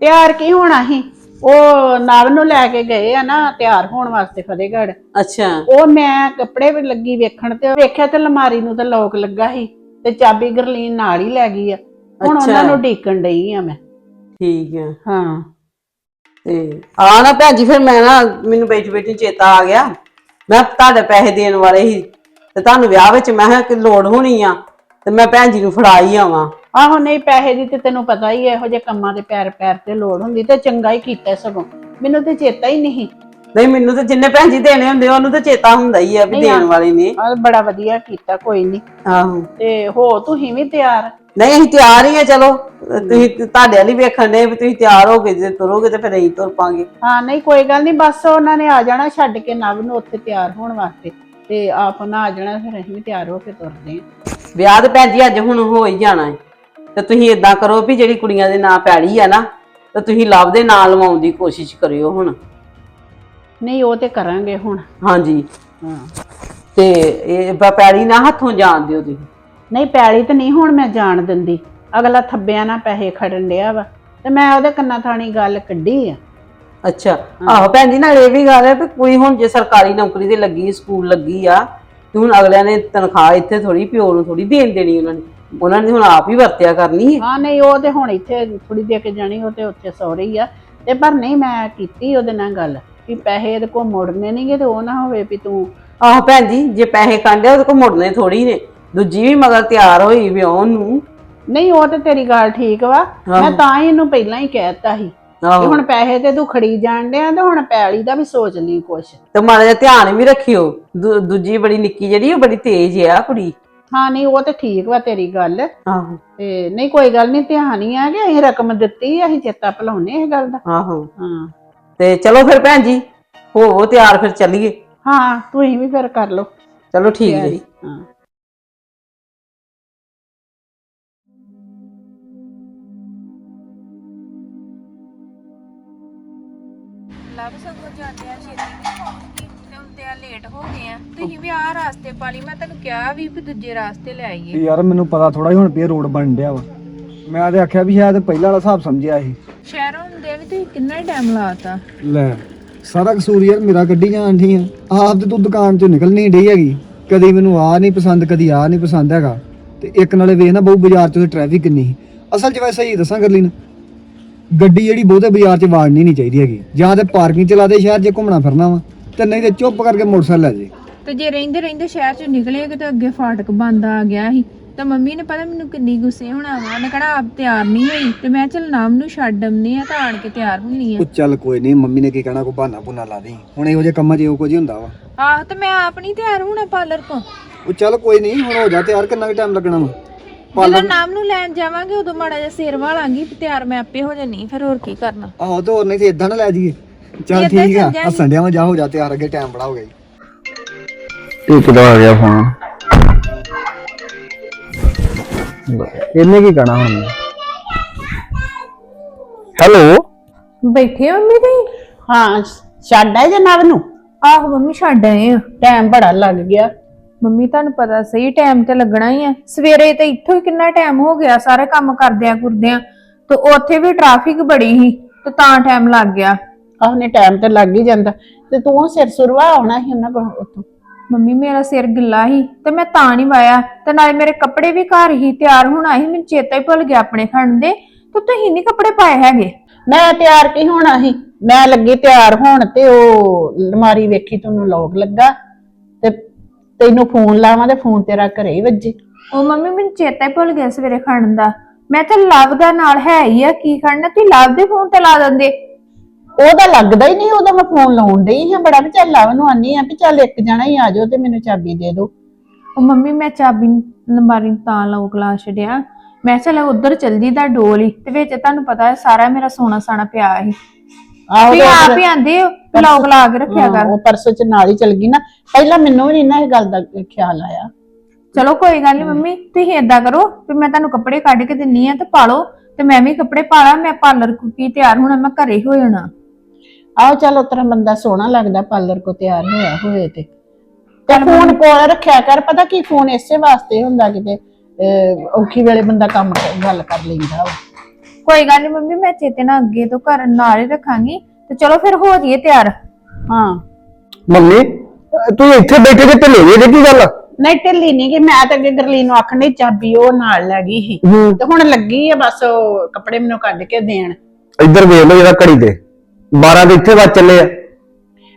ਤਿਆਰ ਕੀ ਹੋਣਾ ਸੀ? ਉਹ ਨਵ ਨੂੰ ਲੈ ਕੇ ਗਏ ਆ ਨਾ ਤਿਆਰ ਹੋਣ ਵਾਸਤੇ ਫਤਿਹਗੜ੍ਹ। ਅੱਛਾ। ਉਹ ਮੈਂ ਕੱਪੜੇ ਵੀ ਲੱਗੀ ਵੇਖਣ ਤੇ ਵੇਖਿਆ ਤੇ ਅਲਮਾਰੀ ਨੂੰ ਤਾਂ ਲੋਕ ਲੱਗਾ ਸੀ ਤੇ ਚਾਬੀ ਗਰਲੀਨ ਨਾਲ ਹੀ ਲੈ ਗਈ ਆ। ਹੁਣ। ਉਹਨਾਂ ਨੂੰ ਢੀਕਣ ਡਈ ਆ ਮੈਂ। ਠੀਕ ਹੈ ਹਾਂ। ਤੇ ਆ ਨਾ ਭੈਣ ਜੀ ਫਿਰ ਮੈਂ ਨਾ ਮੈਨੂੰ ਬੈਠੀ ਬੈਠੀ ਚੇਤਾ ਆ ਗਿਆ। ਮੈਂ ਤੁਹਾਡੇ ਪੈਸੇ ਦੇਣ ਵਾਲੇ ਸੀ ਤੇ ਤੁਹਾਨੂੰ ਵਿਆਹ ਵਿੱਚ ਮੈਂ ਕਿਹਾ ਕਿ ਲੋੜ ਹੋਣੀ ਆ ਤੇ ਮੈਂ ਭੈਣ ਜੀ ਨੂੰ ਫੜਾ ਹੀ ਆਵਾਂ। ਆਹੋ ਨਹੀਂ ਪੈਸੇ ਦੀ ਤੇ ਤੈਨੂੰ ਪਤਾ ਹੀ ਹੈ ਇਹੋ ਜਿਹੇ ਕੰਮਾਂ ਦੇ ਪੈਰ ਪੈਰ ਤੇ ਲੋੜ ਹੁੰਦੀ ਤੇ ਚੰਗਾ ਹੀ ਕੀਤਾ ਸਗੋਂ। ਮੈਨੂੰ ਤੇ ਚੇਤਾ ਹੀ ਨਹੀਂ। ਨਹੀਂ ਮੈਨੂੰ ਤਾਂ ਜਿੰਨੇ ਭੈਣ ਜੀ ਦੇਣੇ ਹੁੰਦੇ ਉਹਨੂੰ ਤਾਂ ਚੇਤਾ ਹੁੰਦਾ ਹੀ ਆ ਵੀ ਨਹੀਂ ਦੇਣ ਵਾਲੇ ਨੇ ਆ ਬੜਾ ਵਧੀਆ ਕੀਤਾ ਕੋਈ ਨਹੀਂ। ਆਹੋ। ਤੇ ਹੋ ਤੁਸੀਂ ਵੀ ਤਿਆਰ? ਨਹੀਂ ਅਸੀਂ ਤਿਆਰ ਹੀ ਆ ਚਲੋ। ਤੁਸੀਂ ਤੁਹਾਡੇ ਵਾਲੀ ਵੇਖਣ ਦੇ ਵੀ ਤੁਸੀਂ ਤਿਆਰ ਹੋ ਕੇ ਜੇ ਤੁਰੋਗੇ ਤੇ ਫਿਰ ਅਸੀਂ ਤੁਰ ਪਾਂਗੇ। ਹਾਂ ਨਹੀਂ ਕੋਈ ਗੱਲ ਨਹੀਂ ਬਸ ਉਹਨਾਂ ਨੇ ਆ ਜਾਣਾ ਛੱਡ ਕੇ ਨਵ ਨੂੰ ਉੱਥੇ ਤਿਆਰ ਹੋਣ ਵਾਸਤੇ। ਤੇ ਆਪ ਨਾ ਆ ਜਾਣਾ ਫਿਰ ਅਸੀਂ ਵੀ ਤਿਆਰ ਹੋ ਕੇ ਤੁਰਦੇ ਹਾਂ। ਵਿਆਹ ਤੇ ਭੈਣ ਜੀ ਅੱਜ ਹੁਣ ਹੋ ਹੀ ਜਾਣਾ ਹੈ। ਤੇ ਤੁਸੀਂ ਇਦਾਂ ਕਰੋ ਵੀ ਜਿਹੜੀ ਕੁੜੀਆਂ ਦੇ ਨਾਂ ਪੈੜੀ ਆ ਨਾ ਤੇ ਤੁਸੀਂ ਲਵ ਦੇ ਨਾਂ ਲਵਾਉਣ ਦੀ ਕੋਸ਼ਿਸ਼ ਕਰਿਓ ਹੁਣ। ਨਹੀਂ ਉਹ ਤੇ ਕਰਾਂਗੇ ਹੁਣ। ਹਾਂਜੀ। ਹਾਂ। ਤੇ ਇਹ ਪੈੜੀ ਨਾ ਹੱਥੋਂ ਜਾਣ ਦਿਓ ਤੁਸੀਂ। ਨਹੀਂ ਪੈਲੀ ਤੇ ਨਹੀਂ ਹੁਣ ਮੈਂ ਜਾਣ ਦਿੰਦੀ। ਅਗਲਾ ਥੱਬਿਆਂ ਨਾਲ ਪੈਸੇ ਖੜਨ ਡਿਆ ਵਾ ਤੇ ਮੈਂ ਉਹਦੇ ਕੰਨਾਂ ਥਾਣੀ ਗੱਲ ਕੱਢੀ ਆ। ਅੱਛਾ। ਆਹੋ ਭੈਣ ਜੀ ਨਾਲ ਇਹ ਵੀ ਗੱਲ ਹੈ ਵੀ ਕੋਈ ਹੁਣ ਜੇ ਸਰਕਾਰੀ ਨੌਕਰੀ ਤੇ ਲੱਗੀ ਸਕੂਲ ਲੱਗੀ ਆ ਤੇ ਹੁਣ ਅਗਲਿਆਂ ਨੇ ਤਨਖਾਹ ਇੱਥੇ ਥੋੜੀ ਪਿਓ ਨੂੰ ਥੋੜੀ ਦੇਣ ਦੇਣੀ ਉਹਨਾਂ ਨੇ। ਉਹਨਾਂ ਨੇ ਹੁਣ ਆਪ ਹੀ ਵਰਤਿਆ ਕਰਨੀ ਹੈ ਹਾਂ ਨਹੀਂ ਉਹ ਤੇ ਹੁਣ ਇੱਥੇ ਥੋੜੀ ਦੇ ਕੇ ਜਾਣੀ ਉਹ ਤੇ ਉੱਥੇ ਸੌਰੀ ਹੀ ਆ। ਤੇ ਪਰ ਨਹੀਂ ਮੈਂ ਕੀਤੀ ਉਹਦੇ ਨਾਲ ਗੱਲ ਵੀ ਪੈਸੇ ਇਹਦੇ ਕੋਲ ਮੁੜਨੇ ਨਹੀਂਗੇ ਤੇ ਉਹ ਨਾ ਹੋਵੇ ਵੀ ਤੂੰ ਆਹੋ ਭੈਣ ਜੀ ਜੇ ਪੈਸੇ ਕਾਂਡੇ ਉਹਦੇ ਕੋਲ ਮੁੜਨੇ ਥੋੜੀ ਨੇ। ਦੂਜੀ ਵੀ ਮਗਰ ਤਿਆਰ ਹੋਈ ਵਿਆਹ ਨੂੰ ਨਹੀਂ ਉਹ ਤੇ ਤੇਰੀ ਗੱਲ ਠੀਕ ਵਾ। ਮੈਂ। ਤਾਂ ਹੀ ਇਹਨੂੰ ਪਹਿਲਾਂ ਹੀ ਕਹਿਤਾ ਸੀ ਕਿ ਹੁਣ ਪੈਸੇ ਤੇ ਤੂੰ ਖੜੀ ਜਾਣ ਡਿਆ ਤੇ ਹੁਣ ਪੈਲੀ ਦਾ ਵੀ ਸੋਚ ਲਈ ਕੁਛ। ਤੇ ਮਾੜਾ ਜਿਹਾ ਧਿਆਨ ਵੀ ਰੱਖਿਓ। ਦੂਜੀ ਬੜੀ ਨਿੱਕੀ ਜਿਹੜੀ ਉਹ ਬੜੀ ਤੇਜ਼ ਆ ਕੁੜੀ। ਹਾਂ ਨਹੀਂ ਉਹ ਤੇ ਠੀਕ ਵਾ ਤੇਰੀ ਗੱਲ। ਆਹੋ। ਤੇ ਨਹੀਂ ਕੋਈ ਗੱਲ ਨਹੀਂ ਧਿਆਨ ਹੀ ਆ ਕਿ ਅਸੀਂ ਰਕਮ ਦਿੱਤੀ ਅਸੀਂ ਚੇਤਾ ਭੁਲਾਉਣੇ ਇਹ ਗੱਲ ਦਾ। ਆਹੋ। ਹਾਂ। ਤੇ ਚਲੋ ਫਿਰ ਭੈਣ ਜੀ ਹੋਵੋ ਤਿਆਰ ਫਿਰ ਚੱਲੀਏ। ਹਾਂ ਤੁਸੀਂ ਵੀ ਫਿਰ ਕਰ ਲਓ। ਚਲੋ ਠੀਕ ਜੀ। ਤਿਆਰੀ ਹਾਂ। ਲਵ ਤੁਸੀਂ ਵੀ ਆਹ ਰਾਸਤੇ ਪਾਲੀ ਮੈਂ ਤੈਨੂੰ ਕਿਹਾ ਵੀ ਵੀ ਦੂਜੇ ਰਾਸਤੇ ਲੈ ਆਈਏ। ਯਾਰ ਮੈਨੂੰ ਪਤਾ ਥੋੜਾ ਹੀ ਹੁਣ ਪੇ ਰੋਡ ਬਣ ਡਿਆ ਵਾ। ਮੈਂ ਤੇ ਆਖਿਆ ਵੀ ਸ਼ਾਇਦ ਪਹਿਲਾਂ ਵਾਲਾ ਹਿਸਾਬ ਸਮਝਿਆ ਸੀ। ਸ਼ਹਿਰੋਂ ਹੁੰਦੇ ਵੀ ਤੁਸੀਂ ਕਿੰਨਾ ਟਾਈਮ ਲਾਤਾ ਲੈ ਸਾਰਾ ਕਸੂਰ ਯਾਰ ਮੇਰਾ ਗੱਡੀ ਜਾਣ ਠੀ ਆ। ਆਪ ਤੇ ਤੂੰ ਦੁਕਾਨ ਚੋਂ ਨਿਕਲ ਨਹੀਂ ਡਈ ਹੈਗੀ। ਕਦੀ ਮੈਨੂੰ ਆ ਨਹੀਂ ਪਸੰਦ ਕਦੀ ਆ ਨਹੀਂ ਪਸੰਦ ਹੈਗਾ। ਤੇ ਇੱਕ ਨਾਲੇ ਵੇਖ ਨਾ ਬਹੁ ਬਾਜ਼ਾਰ 'ਚ ਟ੍ਰੈਫਿਕ ਕਿੰਨੀ ਸੀ। ਅਸਲ 'ਚ ਵੈਸੇ ਹੀ ਦੱਸਾਂ ਕਰ ਲਈ ਨਾ ਗੱਡੀ ਜਿਹੜੀ ਬਹੁਤੇ ਬਾਜ਼ਾਰ 'ਚ ਵਾੜਨੀ ਨਹੀਂ ਚਾਹੀਦੀ ਹੈਗੀ। ਜਾਂ ਤੇ ਪਾਰਕਿੰਗ ਚ ਲਾ ਦੇ ਸ਼ਹਿਰ 'ਚ ਘੁੰਮਣਾ ਫਿਰਨਾ ਵਾ। ਤੇ ਨਹੀਂ ਤੇ ਚੁੱਪ ਕਰਕੇ ਮੋਟਰਸਾਈਕਲ ਲੈ ਜੇ। ਤੇ ਜੇ ਰਹਿੰਦੇ ਰਹਿੰਦੇ ਸ਼ਹਿਰ ਚੋਂ ਨਿਕਲੇ ਕਿਤੇ ਅੱਗੇ ਫਾਟਕ ਬੰਦ ਆ ਗਿਆ ਸੀ ਤਾਂ ਮੰਮੀ ਨੇ ਪਤਾ ਮੈਨੂੰ ਕਿੰਨੀ ਗੁੱਸੇ ਹੋਣਾ ਵਾ। ਉਹਨੇ ਕਹਣਾ ਆਪ ਤਿਆਰ ਨਹੀਂ ਹੋਈ ਤੇ ਮੈਂ ਚੱਲ ਨਾਮ ਨੂੰ ਛੱਡ ਆਉਂਦੇ ਆ ਤਾਂ ਆਣ ਕੇ ਤਿਆਰ ਹੁੰਨੀ ਆ। ਉਹ ਚੱਲ ਕੋਈ ਨਹੀਂ ਮੰਮੀ ਨੇ ਕੀ ਕਹਿਣਾ ਕੋਈ ਬਹਾਨਾ ਬੁਨਾ ਲਾ ਦੇ ਹੁਣ ਇਹੋ ਜਿਹੇ ਕੰਮਾਂ 'ਚ ਇਹੋ ਕੁਝ ਹੀ ਹੁੰਦਾ ਵਾ। ਆਹ ਤੇ ਮੈਂ ਆਪ ਨਹੀਂ ਤਿਆਰ ਹੋਣਾ ਪਾਰਲਰ ਤੋਂ ਉਹ ਚੱਲ ਕੋਈ ਨਹੀਂ ਹੁਣ ਹੋ ਜਾ ਤਿਆਰ ਕਿੰਨਾ ਕੁ ਟਾਈਮ ਲੱਗਣਾ ਵਾ? ਜਦੋਂ ਨਾਮ ਨੂੰ ਲੈਣ ਜਾਵਾਂਗੇ ਉਦੋਂ ਮਾੜਾ ਜਿਹਾ ਸਿਰ ਵਾਲਾਂਗੀ ਤੇ ਤਿਆਰ ਮੈਂ ਆਪੇ ਹੋ ਜਾਨੀ ਫਿਰ ਹੋਰ ਕੀ ਕਰਨਾ। ਆਹੋ ਤੇ ਹੋਰ ਨਹੀਂ ਤੇ ਇਦਾਂ ਨਾ ਲੈ ਜਾਈਏ। ਚੱਲ ਠੀਕ ਆ। ਹੱਸਣ ਡਿਆ ਵਾ ਜਾ ਹੋ ਜਾ ਤਿਆਰ ਅੱਗੇ ਟਾਈਮ ਬੜਾ ਹੋ ਗਿਆ ਜੀ। ਇਹ ਕਿਦਾ ਆ ਗਿਆ ਫੋਨ ਇਹਨੇ ਕੀ ਕਹਣਾ ਹੁਣ? ਹੈਲੋ? ਬੈਠੇ ਹੋ ਮੰਮੀ ਤੁਸੀਂ? ਹਾਂ ਛੱਡ ਆਏ ਜੇ ਨਵ ਨੂੰ? ਆਹੋ ਮੰਮੀ ਛੱਡ ਆਏ ਆ। ਟਾਈਮ ਬੜਾ ਲੱਗ ਗਿਆ। ਮੰਮੀ ਤੁਹਾਨੂੰ ਪਤਾ ਸਹੀ ਟਾਈਮ ਤੇ ਲੱਗਣਾ ਹੀ ਆ। ਸਵੇਰੇ ਤੇ ਇੱਥੋਂ ਹੀ ਕਿੰਨਾ ਟਾਈਮ ਹੋ ਗਿਆ ਸਾਰੇ ਕੰਮ ਕਰਦਿਆਂ ਕਰਦਿਆਂ। ਤੇ ਉੱਥੇ ਵੀ ਟ੍ਰੈਫਿਕ ਬੜੀ ਸੀ ਤੇ ਤਾਂ ਟਾਈਮ ਲੱਗ ਗਿਆ। ਆਹਨੇ ਟਾਈਮ ਤੇ ਲੱਗ ਹੀ ਜਾਂਦਾ। ਤੇ ਤੂੰ ਸਿਰ ਸੁਰਵਾ ਆਉਣਾ ਸੀ ਉਹਨਾਂ ਕੋਲ ਉੱਥੋਂ। ਮੰਮੀ ਮੇਰਾ ਸਿਰ ਗਿੱਲਾ ਸੀ ਤੇ ਮੈਂ ਤਾਂ ਨਹੀਂ ਵਾਇਆ ਤੇ ਨਾਲੇ ਮੇਰੇ ਕੱਪੜੇ ਵੀ ਘਰ ਹੀ ਤਿਆਰ ਹੋਣਾ ਸੀ ਮੈਨੂੰ ਚੇਤਾ ਹੀ ਭੁੱਲ ਗਿਆ ਆਪਣੇ ਖੰਡ ਦੇ। ਤੇ ਤੁਸੀਂ ਨਹੀਂ ਕੱਪੜੇ ਪਾਏ ਹੈਗੇ? ਮੈਂ ਤਿਆਰ ਕੀ ਹੋਣਾ ਸੀ? ਮੈਂ ਲੱਗੀ ਤਿਆਰ ਹੋਣ ਤੇ ਉਹ ਅਲਮਾਰੀ ਵੇਖੀ ਤੈਨੂੰ ਲੋਕ ਲੱਗਾ ਤੇ ਤੈਨੂੰ ਫੋਨ ਲਾਵਾਂ ਤੇ ਫੋਨ ਤੇਰਾ ਘਰੇ ਹੀ ਵੱਜੇ। ਉਹ ਮੰਮੀ ਮੈਨੂੰ ਚੇਤਾ ਹੀ ਭੁੱਲ ਗਿਆ ਸਵੇਰੇ ਖੰਡ ਦਾ। ਮੈਂ ਤਾਂ ਲਵ ਦਾ ਨਾਲ ਹੈ ਹੀ ਆ ਕੀ ਖੜਨਾ? ਤੁਸੀਂ ਲਵ ਦੇ ਫੋਨ ਤੇ ਲਾ ਦਿੰਦੇ। ਉਹਦਾ ਲੱਗਦਾ ਹੀ ਨਹੀਂ ਉਹਦਾ ਮੈਂ ਫੋਨ ਲਾਉਣ ਡਈ ਹਾਂ ਬੜਾ ਵੀ ਚੱਲ ਲਾਵ ਨੂੰ ਆਨੀ ਆ ਵੀ ਚੱਲ ਇੱਕ ਜਣਾ ਹੀ ਆ ਜਾਓ ਤੇ ਮੈਨੂੰ ਚਾਬੀ ਦੇ ਦਿਓ। ਉਹ ਮੰਮੀ ਮੈਂ ਚਾਬੀ ਲੰਬਾਰੀ ਤਾਂ ਲੋਕ ਲਾ ਛੱਡਿਆ। ਮੈਂ ਚਲ ਉਧਰ ਚਲਦੀ ਦਾ ਡੋਲ ਹੀ ਤੇ ਵਿੱਚ ਤੁਹਾਨੂੰ ਪਤਾ ਹੈ ਸਾਰਾ ਮੇਰਾ ਸੋਨਾ ਸਾਣਾ ਪਿਆ ਸੀ। ਆਹੋ ਵੀ ਆਪ ਹੀ ਆਂਦੇ ਹੋ ਲੋਕ ਲਾ ਕੇ ਰੱਖਿਆ ਹਾਂ, ਕਰ ਉਹ ਪਰਸੋਂ ਚ ਨਾਲ ਹੀ ਚਲ ਗਈ ਨਾ। ਪਹਿਲਾਂ ਮੈਨੂੰ ਵੀ ਨਹੀਂ ਨਾ ਇਹ ਗੱਲ ਦਾ ਖਿਆਲ ਆਇਆ। ਚਲੋ ਕੋਈ ਗੱਲ ਨਹੀਂ ਮੰਮੀ ਤੁਸੀਂ ਏਦਾਂ ਕਰੋ ਵੀ ਮੈਂ ਤੁਹਾਨੂੰ ਕੱਪੜੇ ਕੱਢ ਕੇ ਦਿੰਨੀ ਆ ਤੇ ਪਾ ਲਓ ਤੇ ਮੈਂ ਵੀ ਕੱਪੜੇ ਪਾ ਲਾਂ ਮੈਂ ਪਾਰਲਰ ਕੁਕੀ ਤਿਆਰ ਹੋਣਾ ਮੈਂ ਘਰੇ ਹੀ ਹੋ ਜਾਣਾ। ਆਹੋ ਚੱਲ ਉਤਰਾ ਬੰਦਾ ਸੋਹਣਾ ਲੱਗਦਾ ਪਾਰਲਰ ਕੋ ਤਿਆਰ ਹੋਇਆ ਹੋਏ ਤੇ। ਤੇ ਫੋਨ ਕੋਲ ਰੱਖਿਆ ਕਰ ਪਤਾ ਕੀ ਫੋਨ ਇਸੇ ਵਾਸਤੇ ਹੁੰਦਾ ਕਿਤੇ ਅਹ, ਔਖੀ ਵੇਲੇ ਬੰਦਾ ਕੰਮ ਕਰ- ਗੱਲ ਕਰ ਲੈਂਦਾ ਵਾ ਕੋਈ ਗੱਲ ਨਹੀਂ ਮੰਮੀ ਮੈਂ ਚੇਤੇ ਨਾਲ ਅੱਗੇ ਤੋਂ ਘਰ ਨਾਲ ਹੀ ਰੱਖਾਂਗੀ ਤੇ ਚਲੋ ਫਿਰ ਹੋ ਜਾਈਏ ਤਿਆਰ। ਹਾਂ। ਮੰਮੀ ਅਹ ਤੂੰ ਇੱਥੇ ਬੈਠੇ ਤੇ ਢਿੱਲੇ ਜੇ ਕੀ ਗੱਲ? ਨਹੀਂ ਢਿੱਲੀ ਨਹੀਂ ਕਿ ਮੈਂ ਤਾਂ ਅੱਗੇ ਗਰਲੀ ਨੂੰ ਆਖਣ ਡਈ ਚਾਬੀ ਉਹ ਨਾਲ ਲੈ ਗਈ ਸੀ। ਤੇ ਹੁਣ ਲੱਗੀ ਆ ਬਸ ਉਹ ਕੱਪੜੇ ਮੈਨੂੰ ਕੱਢ ਕੇ ਦੇਣ। ਇੱਧਰ ਵੇਖ ਲਓ ਜਿਹੜਾ ਘੜੀ ਤੇ 12 ਦੇ ਇੱਥੇ ਵੱਜ ਚੱਲੇ ਆ।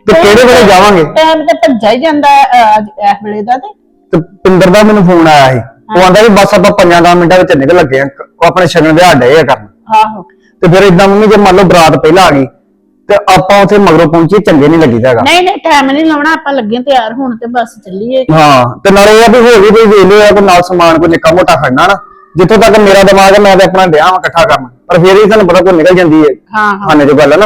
ਤੇ ਕਿਹੜੇ ਵੇਲੇ ਜਾਵਾਂਗੇ? ਟਾਈਮ ਤੇ ਭੱਜਾ ਹੀ ਜਾਂਦਾ ਹੈ, ਅਹ, ਅੱਜ ਇਸ ਵੇਲੇ ਦਾ ਤੇ। ਤੇ ਪਿੰਦਰ ਦਾ ਮੈਨੂੰ ਫੋਨ ਆਇਆ ਸੀ। ਉਹ ਆਂਦਾ ਵੀ ਬਸ ਆਪਾਂ 5-10 ਮਿੰਟਾਂ ਵਿੱਚ ਨਿਕਲ ਲੱਗੇ ਆ। ਉਹ ਆਪਣੇ ਸ਼ਗਨ ਵਿਆਹ ਡਏ ਆ ਕਰਨ। ਆਹੋ। ਤੇ ਫਿਰ ਇਦਾਂ ਮੰਮੀ ਜੇ ਮੰਨ ਲਓ ਬਰਾਤ ਪਹਿਲਾਂ ਆ ਗਈ ਤੇ ਆਪਾਂ ਉੱਥੇ ਮਗਰੋਂ ਪਹੁੰਚੀਏ ਚੰਗੇ ਨਹੀਂ ਲੱਗੀਦਾ ਹੈਗਾ। ਨਹੀਂ ਨਹੀਂ ਟਾਈਮ ਨਹੀਂ ਲਾਉਣਾ ਆਪਾਂ ਲੱਗੇ ਆਂ ਤਿਆਰ ਹੋਣ ਤੇ ਬਸ ਚੱਲੀਏ। ਹਾਂ ਤੇ ਨਾਲੇ ਇਹ ਆ ਵੀ ਹੋਰ ਵੀ ਕੋਈ ਵੇਖ ਲਿਆ ਕੋਈ ਨਾਲ ਸਮਾਨ ਕੋਈ ਨਿੱਕਾ ਮੋਟਾ ਖੜਨਾ ਨਾ। ਜਿੱਥੋਂ ਤੱਕ ਮੇਰਾ ਦਿਮਾਗ ਹੈ ਮੈਂ ਤੇ ਆਪਣਾ ਵਿਆਹ ਇਕੱਠਾ ਕਰਨਾ। ਪਰ ਫਿਰ ਹੀ ਤੁਹਾਨੂੰ ਪਤਾ ਕੋਈ ਨਿਕਲ ਜਾਂਦੀ ਹੈ। ਹਾਂ ਹਾਂ। ਖਾਣੇ ਦੀ ਗੱਲ ਹੈ ਨਾ।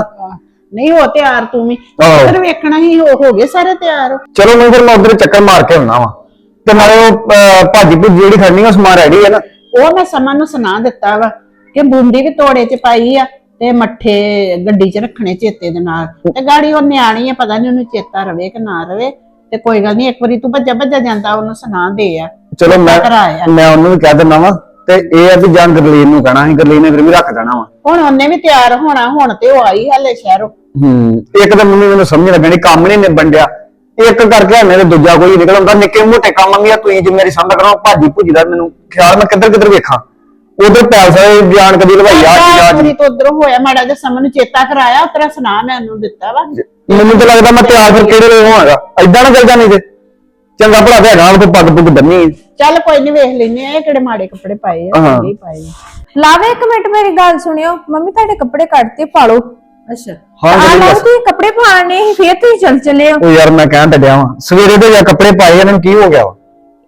ਨਹੀਂ ਹੋ ਤਿਆਰ ਤੂੰ ਵੀ। ਆਹੋ। ਉਧਰ ਵੇਖਣਾ ਹੀ ਹੋ ਹੋ ਗਏ ਸਾਰੇ ਤਿਆਰ। ਚਲੋ ਮੈਂ ਫਿਰ ਮੈਂ ਉਧਰ ਚੱਕਰ ਮਾਰ ਕੇ ਆਉਣਾ ਵਾ। ਤੇ ਨਾਲੇ ਉਹ ਅਹ, ਭਾਜੀ ਭੁਜੀ ਜਿਹੜੀ ਖੜਨੀ ਆ, ਉਹ ਸਮਾਨ ਰੈਡੀ ਹੈ ਨਾ। ਉਹ ਮੈਂ ਸਮਾਂ ਨੂੰ ਸੁਣਾ ਦਿੱਤਾ ਵਾ ਕਿ ਬੂੰਦੀ ਵੀ ਤੋੜੇ ਚ ਪਾਈ ਆ ਤੇ ਮੱਠੇ ਗੱਡੀ ਚ ਰੱਖਣੇ ਚੇਤੇ ਦੇ ਨਾਲ। ਤੇ ਗਾੜੀ ਉਹ ਨਿਆਣੀ ਆ ਪਤਾ ਨਹੀਂ ਉਹਨੂੰ ਚੇਤਾ ਰਵੇ ਕਿ ਨਾ ਰਵੇ। ਤੇ ਕੋਈ ਗੱਲ ਨਹੀਂ ਇੱਕ ਵਾਰੀ ਤੂੰ ਭੱਜਾ ਭੱਜਾ ਜਾਂਦਾ ਉਹਨੂੰ ਸੁਣਾ ਦੇ ਆ। ਚਲੋ ਮੈਂ ਕਰਾਇਆ ਮੈਂ ਉਹਨੂੰ ਵੀ ਕਹਿ ਦਿੰਦਾ ਵਾ ਤੇ ਇਹ ਆ ਵੀ ਜਾਂ ਗਰਲੀਨ ਨੂੰ ਕਹਿਣਾ ਸੀ ਗਰਲੀਨ ਨੇ ਫਿਰ ਵੀ ਰੱਖ ਦੇਣਾ ਵਾ। ਹੁਣ ਉਹਨੇ ਵੀ ਤਿਆਰ ਹੋਣਾ ਹੁਣ ਤੇ ਉਹ ਆਈ ਹਾਲੇ ਸ਼ਹਿਰੋਂ। ਹੂੰ। ਇੱਕ ਤਾਂ ਮੰਮੀ ਮੈਨੂੰ ਸਮਝ ਲੱਗਣੀ ਕੰਮ ਨਹੀਂ ਨਿਬਣ ਡਿਆ। ਇੱਕ ਕਰਕੇ ਤੇ ਦੂਜਾ ਕੋਈ ਨਿਕਲ ਆਉਂਦਾ ਨਿੱਕੇ ਮੋਟੇ ਕੰਮ ਮੰਗਿਆ ਤੁਸੀਂ ਜੇ ਮੇਰੀ ਸੰਭ ਕਰਾਂ ਭਾਜੀ ਭੁਜੀ ਦਾ ਮੈਨੂੰ ਖਿਆਲ ਮੈਂ ਕਿੱਧਰ ਕਿੱਧਰ ਵੇਖਾਂ। ਉਧਰ ਪੈਸਾ ਜਾਣ ਕਦੀ ਲਵਾਈ ਆ ਜੀ ਆ ਜੀ। ਤੋਂ ਉਧਰੋਂ ਹੋਇਆ ਮਾੜਾ ਜਿਹਾ ਸਮਾਂ ਨੂੰ ਚੇਤਾ ਕਰਾਇਆ ਉਤਰਾ ਸੁਣਾ ਮੈਂ ਉਹਨੂੰ ਦਿੱਤਾ ਵਾ। ਮੈਨੂੰ ਤਾਂ ਲੱਗਦਾ ਮੈਂ ਤਿਆਰ ਫਿਰ ਕਿਹੜੇ ਵੇਲੇ ਹੋਵਾਂਗਾ। ਐਦਾਂ ਨਾ ਚੱਲ ਜਾਣੀ ਤੇ ਚੰਗਾ ਭਲਾ ਤੇ ਹੈਗਾ ਉਹ ਪੱਗ ਪੁੱਗ ਬੰਨੀ। ਚੱਲ ਕੋਈ ਨਹੀਂ ਵੇਖ ਲੈਨੇ ਆ ਇਹ ਕਿਹੜੇ ਮਾੜੇ ਕੱਪੜੇ ਪਾਏ ਆ ਹਾਂ। ਚੰਗੇ ਹੀ ਪਾਏ। ਆ। ਲਾਵੇ ਇੱਕ ਮਿੰਟ ਮੇਰੀ ਗੱਲ ਸੁਣਿਓ ਮੰਮੀ ਤੁਹਾਡੇ ਕੱਪੜੇ ਕੱਢਤੇ ਪਾ ਲਓ ਅੱਛਾ। ਹਾਂ ਆ ਜਿਹੜੀ ਲਓ ਬਸ- ਤੁਸੀਂ ਕੱਪੜੇ ਪਾਣੇ ਸੀ ਫੇਰ ਤੁਸੀਂ ਚੱਲ ਚੱਲੇ ਹੋ। ਉਹ ਯਾਰ ਮੈਂ ਕਹਿਣ ਤੇ ਡਿਆ ਵਾਂ। ਸਵੇਰੇ ਦੇ ਜਾਂ ਕੱਪੜੇ ਪਾਏ ਇਹਨਾਂ ਨੂੰ ਕੀ ਹੋ ਗਿਆ ਵਾ?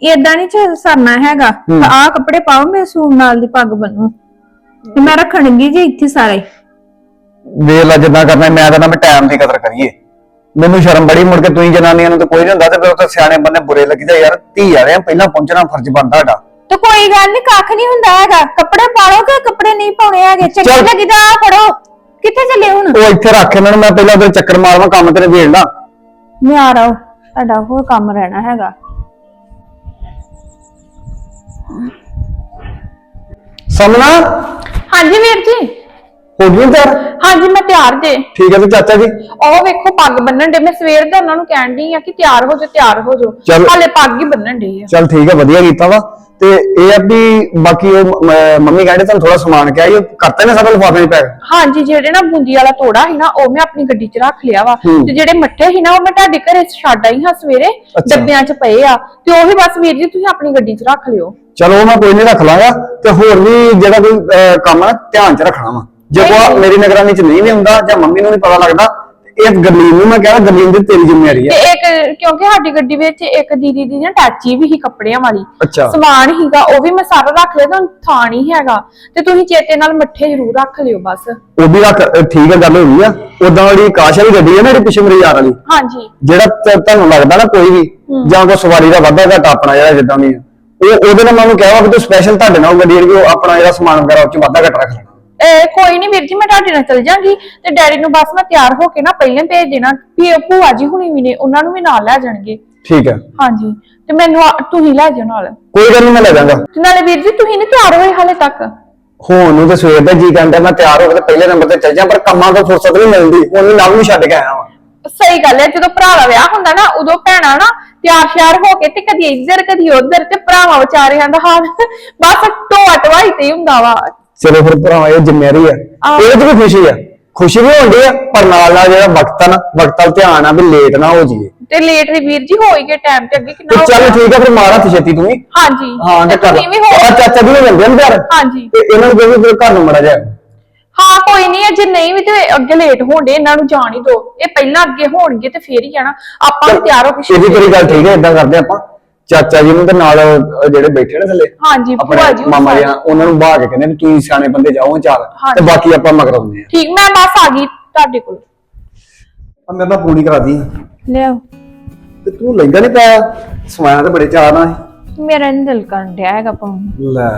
ਏਦਾਂ ਨਹੀਂ ਚੱਲ ਸਰਨਾ ਹੈਗਾ। ਹੂੰ। ਆ ਕੱਪੜੇ ਪਾਓ ਮੇਰੇ ਸੂਟ ਨਾਲ ਦੀ ਪੱਗ ਬੰਨੂ ਤੇ ਮੈਂ ਰੱਖਣਗੀ ਜੀ ਇੱਥੇ ਸਾਰੇ। ਵੇਖ ਲਾ ਜਿੱਦਾਂ ਕਰਨਾ ਮੈਂ ਤਾਂ ਨਾ ਮੈਂ ਟਾਈਮ ਦੀ ਕਦਰ ਕਰੀਏ। ਮੈਨੂੰ ਸ਼ਰਮ ਬੜੀ ਮੁੜ ਕੇ ਤੁਸੀਂ ਜਨਾਨੀਆਂ ਨੂੰ ਤਾਂ ਕੋਈ ਨਹੀਂ ਹੁੰਦਾ ਤੇ ਫਿਰ ਉਹ ਤਾਂ ਸਿਆਣੇ ਬੰਦੇ ਬੁਰੇ ਲੱਗੀਦਾ ਯਾਰ ਧੀ ਵਾਲੇ ਆ ਪਹਿਲਾਂ ਪਹੁੰਚਣਾ ਫਰਜ਼ ਬਣਦਾ ਸਾਡਾ। ਤੇ ਕੋਈ ਗੱਲ ਨਹੀਂ ਕੱਖ ਨਹੀਂ ਹੁੰਦਾ ਹੈਗਾ। ਕੱਪੜੇ ਪਾ ਲਓ ਕਿ ਕੱਪੜੇ ਨਹੀਂ ਪਾਉਣੇ ਹੈਗੇ? ਚੰਗੇ ਚੱਲ। ਲੱਗੀ ਤਾਂ ਆ ਫੜੋ। ਕਿੱਥੇ ਚੱਲੇ ਹੁਣ? ਉਹ ਇੱਥੇ ਰੱਖ ਇਹਨਾਂ ਨੂੰ ਮੈਂ ਪਹਿਲਾਂ ਉਧਰ ਚੱਕਰ ਮਾਰਵਾ ਕੰਮ ਤੇਰੇ ਵੇੜਨਾ ਮੈਂ ਆ ਰਹਾ ਤੁਹਾਡਾ ਹੋਰ ਕੰਮ ਰਹਿਣਾ ਹੈਗਾ। ਸਮਨਾ? ਹਾਂਜੀ ਵੀਰ ਜੀ। ਹੋ ਗਈ ਤਿਆਰ? ਹਾਂਜੀ ਮੈਂ ਤਿਆਰ ਜੇ। ਠੀਕ ਹੈ ਤੇ ਚਾਚਾ ਜੀ? ਉਹ ਵੇਖੋ ਪੱਗ ਬੰਨਣ ਦੇ ਮੈਂ ਸਵੇਰ ਦਾ ਉਹਨਾਂ ਨੂੰ ਕਹਿਣ ਡਈ ਆ ਕਿ ਤਿਆਰ ਹੋ ਜਾ ਤਿਆਰ ਹੋ ਜਾ ਚਲੋ। ਹਾਲੇ ਪੱਗ ਹੀ ਬੰਨਣ ਡਈ ਆ। ਚਲ ਠੀਕ ਹੈ ਵਧੀਆ ਕੀਤਾ ਵਾ। ਤੇ ਇਹ ਆ ਵੀ ਬਾਕੀ ਉਹ ਮ- ਮੰਮੀ ਕਹਿੰਦੇ ਤੁਹਾਨੂੰ ਥੋੜਾ ਸਮਾਨ ਕਿਹਾ ਇਹ ਕਰਤੇ ਨੇ ਸਾਡਾ ਲਿਫਾਫੇ ਚ ਪੈਕ ਹਾਂਜੀ ਜਿਹੜੇ ਨਾ ਬੂੰਦੀ ਵਾਲਾ ਤੋੜਾ ਸੀ ਨਾ ਉਹ ਮੈਂ ਆਪਣੀ ਗੱਡੀ 'ਚ ਰੱਖ ਲਿਆ ਵਾ। ਤੇ ਜਿਹੜੇ ਮੱਠੇ ਸੀ ਨਾ ਉਹ ਮੈਂ ਤੁਹਾਡੇ ਘਰੇ ਛੱਡ ਆਈ ਹਾਂ ਸਵੇਰੇ ਅੱਛਾ। ਡੱਬਿਆਂ 'ਚ ਪਏ ਆ। ਤੇ ਉਹੀ ਬਸ ਵੀਰ ਜੀ ਤੁਸੀਂ ਆਪਣੀ ਗੱਡੀ 'ਚ ਰੱਖ ਲਿਓ। ਚਲੋ ਉਹ ਮੈਂ ਕੋਈ ਨਹੀਂ ਰੱਖ ਲਾਂਗਾ ਤੇ ਹੋਰ ਵੀ ਜਿਹੜਾ ਕੋਈ ਅਹ, ਕੰਮ ਆ ਧਿਆਨ ਚ ਰੱਖਣਾ ਵਾ। ਜੇ ਕੋਈ ਮੇਰੀ ਨਿਗਰਾਨੀ ਚ ਨਹੀਂ ਵੀ ਹੁੰਦਾ ਜਾਂ ਮੰਮੀ ਨੂੰ ਨਹੀਂ ਪਤਾ ਲੱਗਦਾ ਇਹ ਗਰਲੀਨ ਨੂੰ ਮੈਂ ਕਹਿਣਾ ਗਰਲੀਨ ਦੀ ਤੇਰੀ ਜ਼ਿੰਮੇਵਾਰੀ ਤੇ ਹੈ ਇੱਕ ਕਿਉਂਕਿ ਸਾਡੀ ਗੱਡੀ ਵਿੱਚ ਇੱਕ ਦੀਦੀ ਦੀ ਨਾ ਟੈਚੀ ਵੀ ਸੀ ਕੱਪੜਿਆਂ ਵਾਲੀ। ਅੱਛਾ। ਸਮਾਨ ਹੀਗਾ ਉਹ ਵੀ ਮੈਂ ਸਾਰਾ ਰੱਖ ਲਿਆ ਤਾਂ ਥਾਂ ਨਹੀਂ ਹੈਗਾ। ਤੇ ਤੁਸੀਂ ਚੇਤੇ ਨਾਲ ਮੱਠੇ ਜ਼ਰੂਰ ਰੱਖ ਲਿਓ ਬਸ। ਉਹ ਵੀ ਰੱਖ ਅਹ, ਠੀਕ ਹੈ ਗੱਲ ਹੋ ਗਈ ਆ। ਉਦਾਂ ਵਾਲੀ ਕਾਸ਼ ਵਾਲੀ ਗੱਡੀ ਹੈ ਨਾ ਜਿਹੜੀ ਪਿੱਛੇ ਮੇਰੀ ਯਾਰ ਵਾਲੀ। ਹਾਂਜੀ। ਜਿਹੜਾ ਤ- ਤੁਹਾਨੂੰ ਲੱਗਦਾ ਨਾ ਕੋਈ ਵੀ ਜਾਂ ਕੋਈ ਸਵਾਰੀ ਦਾ ਵਾਧਾ ਘਾਟਾ ਆਪਣਾ ਜਿਹੜਾ ਜਿੱਦਾਂ ਵੀ ਆ, ਉਹ ਉਹਦੇ ਨਾਲ ਮੈਂ ਉਹਨੂੰ ਕਿਹਾ ਵਾ ਵੀ ਤੂੰ ਸਪੈਸ਼ਲ ਤੁਹਾਡੇ ਨਾਲ ਉਹ ਗੱਡੀ ਜਿਹੜੀ ਉਹ ਆਪਣਾ ਜਿਹੜਾ ਸਮਾਨ ਵਗੈਰਾ ਉਹ ਚ ਵਾਧਾ ਘਾਟਾ ਰੱਖ ਲੈਣਾ ਇਹ ਕੋਈ ਨਹੀਂ ਵੀਰ ਜੀ ਮੈਂ ਤੁਹਾਡੇ ਨਾਲ ਚੱਲ ਜਾਾਂਗੀ। ਤੇ ਡੈਡੀ ਨੂੰ ਬਸ ਮੈਂ ਤਿਆਰ ਹੋ ਕੇ ਨਾ ਪਹਿਲਾਂ ਭੇਜ ਦੇਣਾ ਵੀ ਇਹ ਭੂਆ ਜੀ ਹੁਣੀ ਵੀ ਨੇ ਉਹਨਾਂ ਨੂੰ ਵੀ ਨਾਲ ਲੈ ਜਾਣਗੇ। ਠੀਕ ਹੈ। ਹਾਂਜੀ। ਤੇ ਮੈਨੂੰ ਆ- ਤੁਸੀਂ ਲੈ ਜਾਓ ਨਾਲ। ਕੋਈ ਗੱਲ ਨਹੀਂ ਮੈਂ ਲੈ ਜਾਵਾਂਗਾ ਤੇ ਨਾਲੇ ਵੀਰ ਜੀ ਤੁਸੀਂ ਨਹੀਂ ਤਿਆਰ ਹੋਏ ਹਾਲੇ ਤੱਕ? ਹੁਣ ਨੂੰ ਤੇ ਸਵੇਰ ਦਾ ਜੀ ਕਹਿੰਦਾ ਮੈਂ ਤਿਆਰ ਹੋ ਕੇ ਤੇ ਪਹਿਲੇ ਨੰਬਰ ਤੇ ਚੱਲ ਜਾ ਪਰ ਕੰਮਾਂ ਤੋਂ ਫੁਰਸਤ ਨਹੀਂ ਮਿਲਦੀ। ਵੀ ਨਵ ਨੂੰ ਛੱਡ ਕੇ ਆਇਆ ਵਾਂ। ਸਹੀ ਗੱਲ ਹੈ ਜਦੋਂ ਭਰਾ ਦਾ ਵਿਆਹ ਹੁੰਦਾ ਨਾ ਉਦੋਂ ਭੈਣਾਂ ਨਾ ਤਿਆਰ ਸ਼ਿਆਰ ਹੋ ਕੇ ਤੇ ਕਦੀ ਇੱਧਰ ਕਦੀ ਉੱਧਰ ਤੇ ਭਰਾਵਾਂ ਵਿਚਾਰਿਆਂ ਦਾ ਹਾਲ ਬਸ ਢੋਆ ਢਵਾਈ ਤੇ ਹੀ ਹੁੰਦਾ ਵਾ। ਚਲੋ ਫਿਰ ਭਰਾਵਾ ਇਹ ਜ਼ਿੰਮੇਵਾਰੀ ਆ। ਆਹ। ਇਹਦੇ ਚ ਵੀ ਖੁਸ਼ੀ ਆ। ਖੁਸ਼ੀ ਵੀ ਹੁੰਦੀ ਆ ਪਰ ਨਾਲ ਨਾਲ ਜਿਹੜਾ ਵਕਤ ਆ ਨਾ ਵਕਤ ਵੱਲ ਧਿਆਨ ਆ ਵੀ ਲੇਟ ਨਾ ਹੋ ਜਾਈਏ। ਤੇ ਲੇਟ ਵੀ ਵੀਰ ਜੀ ਹੋ ਹੀ ਗਏ ਟਾਈਮ ਤੇ ਅੱਗੇ ਤੇ ਕਿੰਨਾ ਚੱਲ? ਠੀਕ ਆ ਫਿਰ ਮਾਰ ਹੱਥ ਛੇਤੀ ਤੂੰ ਵੀ। ਹਾਂਜੀ ਹਾਂ ਤੇ ਕਰ ਤੁਸੀਂ ਵੀ ਹੋ ਆ ਚਾਚਾ ਜੀ ਨੇ ਜਾਂਦੇ ਨੇ ਘਰ ਹਾਂਜੀ। ਤੇ ਇਹਨਾਂ ਨੂੰ ਕਹਿੰਦੇ ਫਿਰ ਘਰ ਨੂੰ ਮੜਾ ਜਾ ਹਾਂ ਕੋਈ ਨਹੀਂ ਜੇ ਨਹੀਂ ਵੀ ਤੇ ਅੱਗੇ ਲੇਟ ਹੋਣਦੇ ਇਹਨਾਂ ਨੂੰ ਜਾਣ ਹੀ ਦਿਓ। ਇਹ ਪਹਿਲਾਂ ਅੱਗੇ ਹੋਣਗੇ ਤੇ ਫੇਰ ਹੀ ਜਾਣਾ ਆਪਾਂ ਵੀ ਤਿਆਰ ਹੋ ਕੇ ਇਹਦੀ ਤੇਰੀ ਗੱਲ ਠੀਕ ਹੈ ਇਦਾਂ ਕਰਦੇ ਆਪਾਂ। ਚਾਚਾ ਜੀ ਨੂੰ ਤੇ ਨਾਲ ਅਹ, ਜਿਹੜੇ ਬੈਠੇ ਨੇ ਥੱਲੇ ਹਾਂਜੀ ਭੂਆ ਜੀ ਆਪਣੇ ਮਾਮਾ। ਜੀ ਉਹਨਾਂ ਨੂੰ ਬਾਹ ਕੇ ਕਹਿੰਦੇ ਵੀ ਤੁਸੀਂ ਸਿਆਣੇ ਬੰਦੇ ਜਾਓ ਚਾਰ ਤੇ ਹਾਂਜੀ। ਬਾਕੀ ਆਪਾਂ ਮਗਰ ਆਉਂਦੇ ਆ ਠੀਕ ਮੈਂ ਬਸ ਆ ਗਈ ਤੁਹਾਡੇ ਕੋਲ। ਆ ਮੇਰੇ ਨਾਲ ਪੂਣੀ ਕਰਾ ਦੀ। ਲਿਆਓ। ਤੇ ਤੂੰ ਲੈਂਦਾ ਨਹੀਂ ਪਿਆ ਸਮਾਇਆ ਤੇ ਬੜੇ ਚਾਹ ਨਾਲ। ਮੇਰਾ ਨਹੀਂ ਦਿਲ ਕਰਨ ਡਿਆ ਹੈਗਾ ਪਾਉਣ ਨੂੰ। ਲੈ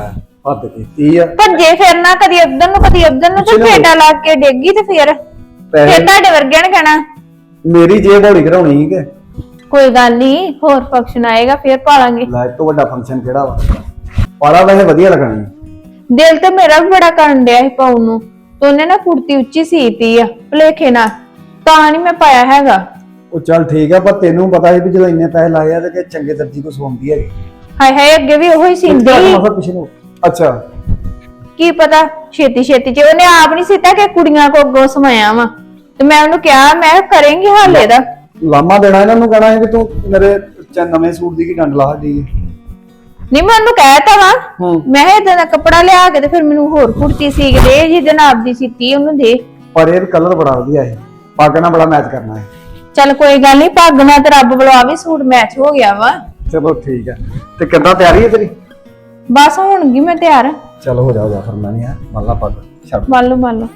ਹੱਦ ਕੀਤੀ ਆ। ਭੱਜੇ ਫਿਰਨਾ ਕਦੀ ਉੱਧਰ ਨੂੰ ਕਦੀ ਉੱਧਰ ਨੂੰ ਤੇ ਚਲੋ। ਫੇਟਾ ਲੱਗ ਕੇ ਡੇਗੀ ਤੇ ਫੇਰ। ਪੈਸੇ ਫੇਰ ਤੁਹਾਡੇ ਵਰਗਿਆਂ ਨੇ ਕਹਿਣਾ। ਮੇਰੀ ਜੇਬ ਹੌਲੀ ਕਰਾਉਣੀ ਸੀ ਕਿ ਕੋਈ ਗੱਲ ਨਹੀਂ ਹੋਰ ਫੰਕਸ਼ਨ ਆਏਗਾ ਫੇਰ ਪਾਲਾਂਗੇ। ਲੈ ਇਹ ਤੋਂ ਵੱਡਾ ਫੰਕਸ਼ਨ ਕਿਹੜਾ ਵਾ? ਪਾਲਾ ਵੈਸੇ ਵਧੀਆ ਲੱਗਣਾ ਸੀ। ਦਿਲ ਤੇ ਮੇਰਾ ਵੀ ਬੜਾ ਕਰਨ ਡਿਆ ਸੀ ਪਾਉਣ ਨੂੰ। ਤੇ ਉਹਨੇ ਨਾ ਕੁੜਤੀ ਉੱਚੀ ਸੀਤੀ ਆ ਭਲੇਖੇ ਨਾਲ। ਤਾਂ ਨਹੀਂ ਮੈਂ ਪਾਇਆ ਹੈਗਾ। ਉਹ ਚੱਲ ਠੀਕ ਆ ਪਰ ਤੈਨੂੰ ਪਤਾ ਸੀ ਵੀ ਜਦੋਂ ਇੰਨੇ ਪੈਸੇ ਲਾਏ ਆ ਤੇ ਕਿ ਚੰਗੇ ਦਰਜੀ ਕੋ ਸਵਾਉਂਦੀ ਹੈਗੀ ਹਾਏ ਹਾਏ ਅੱਗੇ ਵੀ ਉਹੀ ਸੀਂਦੀ। ਮਸਾ ਪਿਛੇ ਨੂੰ। ਅੱਛਾ। ਕੀ ਪਤਾ ਛੇਤੀ ਛੇਤੀ ਚ ਉਹਨੇ ਆਪ ਨਹੀਂ ਸੀਤਾ ਕਿ ਕੁੜੀਆਂ ਕੋ ਅੱਗੋਂ ਸਮਾਇਆ ਵਾ। ਤੇ ਮੈਂ ਉਹਨੂੰ ਕਿਹਾ ਮੈਂ ਕਿਹਾ ਕਰੇਂਗੀ ਹਾਲੇ ਦਾ। ਲਾਮਾ ਦੇਣਾ ਇਹਨਾਂ ਨੂੰ ਕਹਿਣਾ ਹੈ ਕਿ ਤੂੰ ਮੇਰੇ ਚ ਨਵੇਂ ਸੂਟ ਦੀ ਕੀ ਡੰਡ ਲਾ ਦੀ ਨਹੀਂ ਮੈਂ ਉਹਨੂੰ ਕਹਿਤਾ ਵਾ। ਹੂੰ। ਮੈਂ ਕਿਹਾ ਏਦਾਂ ਦਾ ਕੱਪੜਾ ਲਿਆ ਕੇ ਤੇ ਫਿਰ ਮੈਨੂੰ ਹੋਰ ਕੁੜਤੀ ਸੀ ਕੇ ਦੇ ਜਿਹਦੇ ਨਾਲ ਆਪਦੀ ਸੀਤੀ ਉਹਨੂੰ ਦੇ। ਪਰ ਇਹ ਕਲਰ ਬੜਾ ਵਧੀਆ ਹੈ ਪੱਗ ਨਾਲ ਬੜਾ ਮੈਚ ਕਰਨਾ ਹੈ ਚੱਲ ਕੋਈ ਗੱਲ ਨਹੀਂ ਪੱਗ ਨਾਲ ਤੇ ਰੱਬ ਬਲਵਾ ਵੀ ਸੂਟ ਮੈਚ ਹੋ ਗਿਆ ਵਾ। ਚਲੋ ਠੀਕ ਹੈ ਤੇ ਕਿੱਦਾਂ ਤਿਆਰੀ ਹੈ ਤੇਰੀ? ਬਸ ਹੋਣਗੀ ਮੈਂ ਤਿਆਰ। ਚਲੋ ਹੋ ਜਾ ਹੋ ਜਾ ਫਿਰ ਮੈਂ ਨਹੀਂ ਆ। ਮੱਲਾ ਪੱਗ ਛੱਡ। ਮੰਨ ਲਓ ਮੰਨ ਲਓ।